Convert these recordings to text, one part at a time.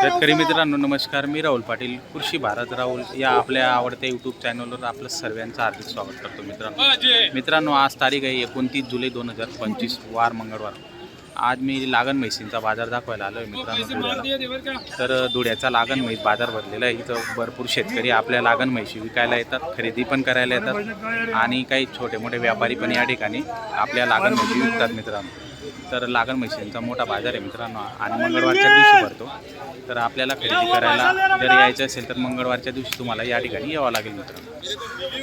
शेतकरी मित्रांनो नमस्कार. मी राहुल पाटील कृषी भारत राहुल या आपल्या आवडत्या यूट्यूब चॅनलवर आपलं सर्वांचं हार्दिक स्वागत करतो मित्रांनो. मित्रांनो आज तारीख आहे एकोणतीस जुलै दोन हजार पंचवीस वार मंगळवार. आज मी लागण म्हैसींचा बाजार दाखवायला आलो आहे मित्रांनो तर धुळ्याचा लागण म्हैस बाजार भरलेला आहे. इथं भरपूर शेतकरी आपल्या लागण म्हैशी विकायला येतात खरेदी पण करायला येतात आणि काही छोटे मोठे व्यापारी पण या ठिकाणी आपल्या लागण म्हैशी विकतात मित्रांनो. तर लागण म्हशींचा मोठा बाजार आहे मित्रांनो. आणि मंगळवारच्या दिवशी भरतो. तर आपल्याला खरेदी करायला जर यायचं असेल तर मंगळवारच्या दिवशी तुम्हाला या ठिकाणी यावं लागेल मित्रांनो.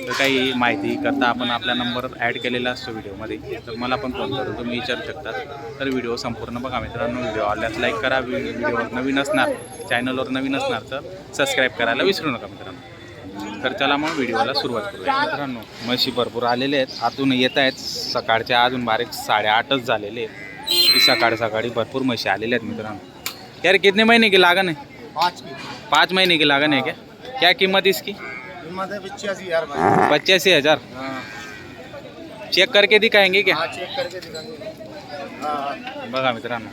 तर काही माहिती करता आपण आपला नंबर ॲड केलेला असतो व्हिडिओमध्ये. तर मला पण फोन करून तुम्ही विचारू शकता. तर व्हिडिओ संपूर्ण बघा मित्रांनो. व्हिडिओ आवडल्यास लाईक करा. व्हिडिओ नवीन असणार चॅनलवर नवीन असणार तर सबस्क्राईब करायला विसरू नका मित्रांनो. तर चला मग व्हिडिओला सुरुवात करूया. मित्रांनो म्हशी भरपूर आलेले आहेत. आतून येत आहेत. सकाळच्या अजून बारीक साडेआठच झालेले आहेत. की सकाळ सकाळी भरपूर म्हशी आलेले आहेत मित्रांनो. यार कितने महीने की लागन है पाँच पाँच महीने की लागन है क्या? क्या कीमत इसकी? है पचासी हजार चेक करके दिखाएंगे क्या? चेक करके दिखाएंगे। बघा मित्रांनो.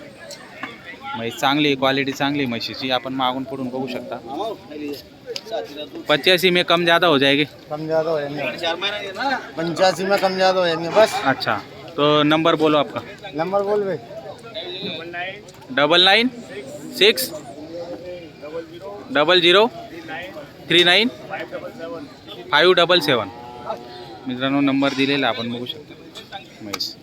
म्हैस चांगली क्वालिटी चांगली म्हशीची. आपण मागून पुढून बघू शकता. पचासी में कम ज़्यादा हो जाएगी. कम ज़्यादा हो जाएंगे। पंचासी में कम ज़्यादा हो जाएंगे बस। अच्छा तो नंबर बोलो आपका। नंबर बोल भाई। Double nine six double zero three nine five double seven. मित्रांनो नंबर दिलेला आपण बघू शकता. म्हैस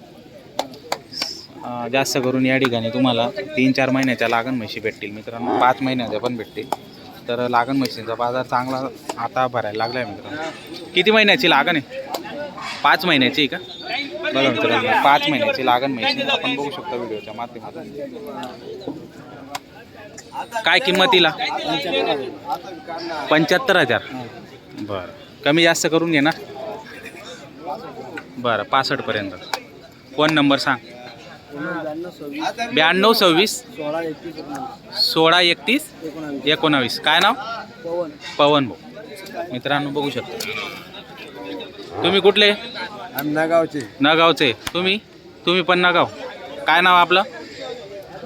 जास्त करून या ठिकाणी तुम्हाला तीन चार महिन्याच्या लागण म्हशी भेटतील. मित्रांनो पाच महिन्याच्या पण भेटतील. तर लागण म्हशींचा बाजार चांगला आता भरायला लागला आहे मित्रांनो. किती महिन्याची लागण आहे? पाच महिन्याची का? बघा मित्रांनो पाच महिन्याची लागण म्हशी आपण बघू शकतो व्हिडिओच्या माध्यमातून. काय किंमतीला पंच्याहत्तर हजार. बरं. कमी जास्त करून घेणार बरं पासष्टपर्यंत. फोन नंबर सांग. ब्याण्णव सव्वीस. सोळा एकतीस सोळा एकतीस एकोणावीस. काय नाव? पवन. पवन भाऊ. मित्रांनो बघू शकता. तुम्ही कुठले? नागावचे. नगावचे. तुम्ही? तुम्ही पण नगाव. काय नाव आपलं?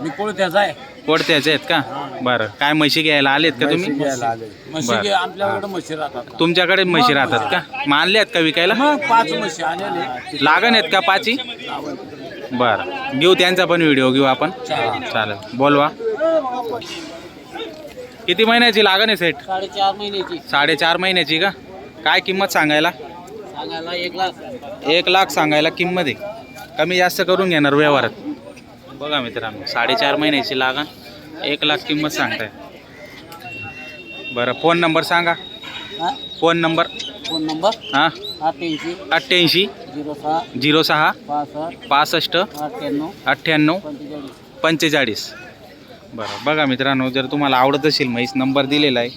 मी कोळत्याचा आहे. कोडत्याचे आहेत का? बरं. काय म्हशी घ्यायला आलेत का तुम्ही? तुमच्याकडे म्हशी राहतात का? मानले आहेत का विकायला? मग पाच म्हशी आलेले लागण आहेत का पाची? बरं. घेऊ त्यांचा पण व्हिडिओ घेऊ आपण. चालेल. बोलवा. किती महिन्याची लागण आहे सेट? साडेचार महिन्याची. साडेचार महिन्याची का? काय किंमत सांगायला? सांगायला एक लाख. एक लाख सांगायला किंमत आहे. कमी जास्त करून घेणार व्यवहारात. बघा मित्रांनो साडेचार महिन्याची लागण एक लाख किंमत सांगताय. बरं फोन नंबर सांगा. Phone number. Phone number? हां. अठ्ठ्याऐंशी. अठ्ठ्याऐंशी. झिरो सहा. झिरो सहा. पासष्ट. पासष्ट. अठ्ठ्याण्णव. अठ्ठ्याण्णव. पंचेचाळीस. पंचेचाळीस. बरं बघा मित्रांनो जर तुम्हाला आवडत असेल म्हैस नंबर दिलेला आहे.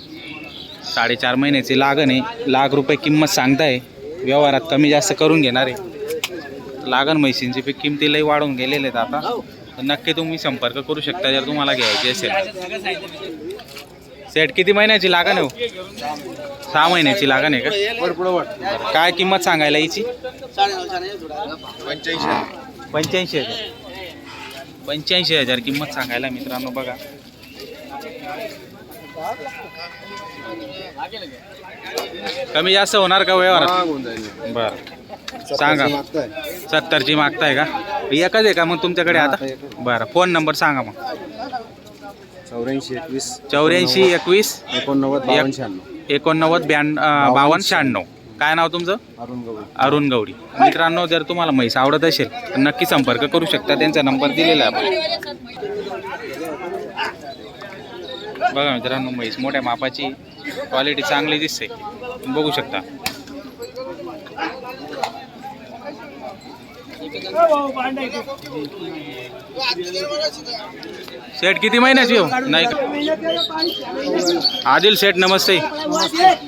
साडेचार महिन्याची लागण आहे. लाख रुपये किंमत सांगताय. व्यवहारात कमी जास्त करून घेणार आहे. लागण म्हैसींची पी किमतीलाही वाढून गेलेले आहेत आता. तर नक्की तुम्ही संपर्क करू शकता जर तुम्हाला घ्यायची असेल. सेट किती महिन्याची लागण आहे हो? सहा महिन्याची लागण आहे का? बरं, काय किंमत सांगायला हिची पंच्याऐंशी हजार. पंच्याऐंशी हजार किंमत सांगायला मित्रांनो बघा. कमी जास्त होणार का व्यवहारात? बरं. सांगा. सत्तरची मागताय का? एकच आहे का मग तुमच्याकडे आता? बरं फोन नंबर सांगा मग. चौऱ्याऐंशी एकवीस चौऱ्याऐंशी एकवीस एकोणनव्वद बावन्न शहाण्णव. एकोणनव्वद ब्याण्णव बावन्न शहाण्णव. काय नाव तुमचं? अरुण गवळी. अरुण गवडी मित्रांनो जर तुम्हाला म्हैस आवडत असेल तर नक्की संपर्क करू शकता. त्यांचा नंबर दिलेला आहे बघा मित्रांनो म्हैस मोठ्या मापाची क्वालिटी चांगली दिसते. बघू शकता. सेट किती महिन्याची हो? नाही का आदिल सेठ, नमस्ते.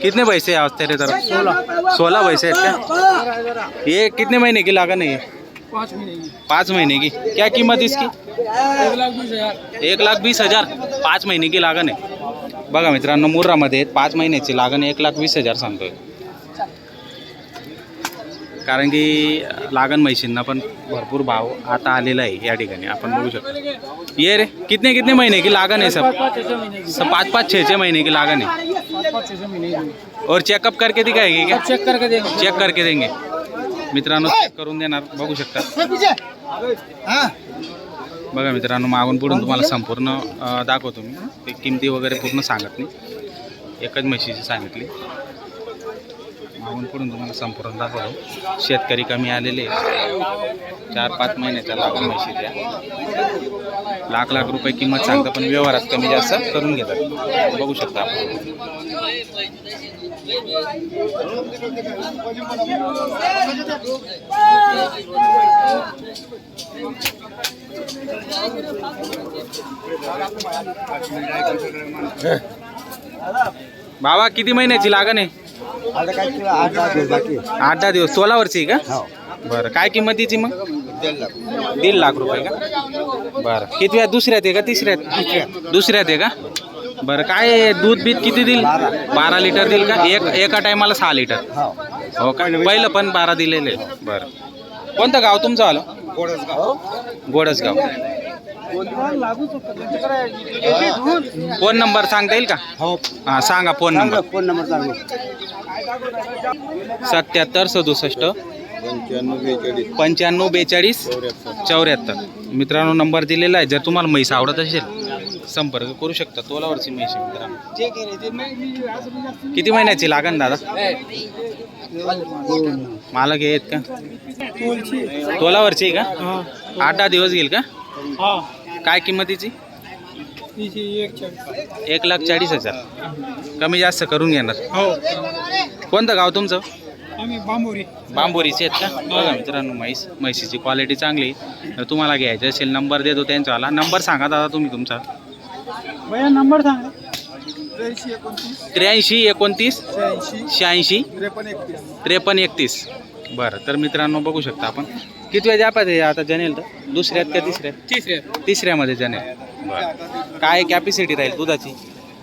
कितने पैसे आज तेरे तरफ़? सोलह सोलह पैसे आहेत का? ये कितने महीने की लागन है ये? पाच महिने पाँच महीने की. क्या कीमत इसकी? एक लाख बीस हज़ार. एक लाख वीस हज़ार पाच महिने की लागण आहे. बघा मुर्रामध्ये आहेत पाच महिन्याची एक लाख वीस हज़ार सांगतोय. कारण की लागण म्हैशींना पण भरपूर भाव आता आलेला आहे या ठिकाणी. आपण बघू शकतो. ये रे कितने कितने महीने की लागण है सब सब पाँच पाँच छः छः महीने की लागण है और चेकअप करके दिखाएगी क्या? चेक करके देंगे। चेक करके देंगे. मित्रांनो चेक करून देणार. बघू शकता. हाँ बघा मित्रांनो मागून पुढून तुम्हाला संपूर्ण दाखवतो मी. ते किमती वगैरे पूर्ण सांगत नाही. एकच म्हशीची सांगितली. मागून पुढून तुम्हाला संपूर्ण दाखवतो. शेतकरी कमी आलेले. चार पाच महिन्याच्या लागून म्हशीच्या लाख लाख रुपये किंमत सांगतं पण व्यवहारात कमी जास्त करून घेतात. बघू शकता आपण. बाबा किती महिन्याची लागण आहे? आता काय तुला आठ आठ दिवस बाकी आहे. आठ दहा दिवस सोळा वर्षी आहे का? हो. बरं काय किंमतीची मग? दीड लाख. दीड लाख रुपये का? बरं किती दुसऱ्यात आहे का तिसऱ्यात? दुसऱ्यात आहे का? बरं काय दूध बीत किती देईल? बारा. लिटर देईल का? एक एका टायमाला सहा लिटर. हो. हो का? पहिलं पण बारा दिलेले बरं. कोणतं गाव तुमचं आलं? Godasgaon. Godasgaon phone number सांगता येईल का? हो. हां सांगा फोन नंबर. फोन नंबर सांगू. सत्याहत्तर सदुसष्ट. पंच्याण्णव बेचाळीस. चौऱ्याहत्तर. मित्रांनो नंबर दिलेला आहे. जर तुम्हाला म्हैस आवडत असेल संपर्क करू शकता. तोलावरची म्हैस आहे मित्रांनो. किती महिन्याची लागण दादा? मला घे आहेत का? तोलावरची आहे का? आठ दहा दिवस घेईल का? काय किंमतीची एक लाख चाळीस हजार. कमी जास्त करून घेणार. कोणतं गाव तुमचं? बांबोरी. बांबोरीचे आहेत का? बघा मित्रांनो म्हैस म्हैशीची क्वालिटी चांगली. तर तुम्हाला घ्यायचं असेल नंबर देतो त्यांच्यावाला. नंबर सांगा दादा तुम्ही तुमचा. भैया नंबर सांगा. त्र्याऐंशी एकोणतीस. शहाऐंशी. त्रेपन्न एकतीस. बरं तर मित्रांनो बघू शकता आपण. किती वेळ जापात आहे आता जनेल तर? दुसऱ्यात का तिसऱ्यात? तिसरे तिसऱ्यामध्ये जनेल. बरं. काय कॅपॅसिटी राहील दुधाची?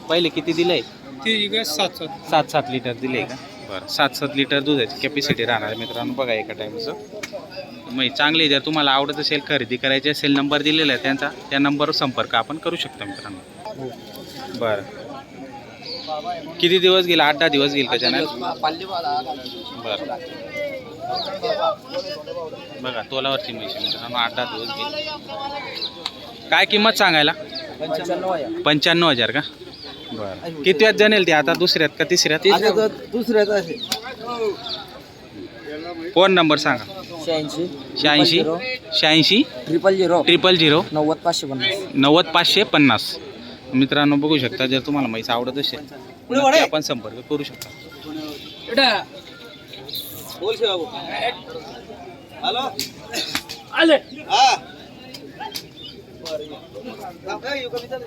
पहिले किती दिलंय? ती सात सात सात सात लिटर दिले का? बरं. सात सात लिटर दुधाची कॅपॅसिटी राहणार आहे मित्रांनो. बघा एका टाईमचं मग चांगली जर तुम्हाला आवडत असेल खरेदी करायची असेल नंबर दिलेला आहे त्यांचा त्या नंबरवर संपर्क आपण करू शकता मित्रांनो. बरं. किती दिवस गेला? आठ दहा दिवस गेल का चॅनल बरं. बघा तोलावरची म्हैशी मित्रांनो आठ दहा दिवस गेली काय किंमत सांगायला? पंच्याण्णव हजार का? बरं. किती वेळात जनेल ते? आता दुसऱ्यात का तिसऱ्यात? दुसऱ्याच असे फोन नंबर सांगा. शहाऐंशी शहाऐंशी शहाऐंशी ट्रिपल झिरो ट्रिपल झिरो नव्वद पाचशे पन्नास. नव्वद पाचशे पन्नास. मित्रांनो बघू शकता जर तुम्हाला म्हैस आवडत असेल आपण संपर्क करू शकता. બોલશે બાબુ. હાલો. હાલે. હા. કામ કઈ યુ કવિતા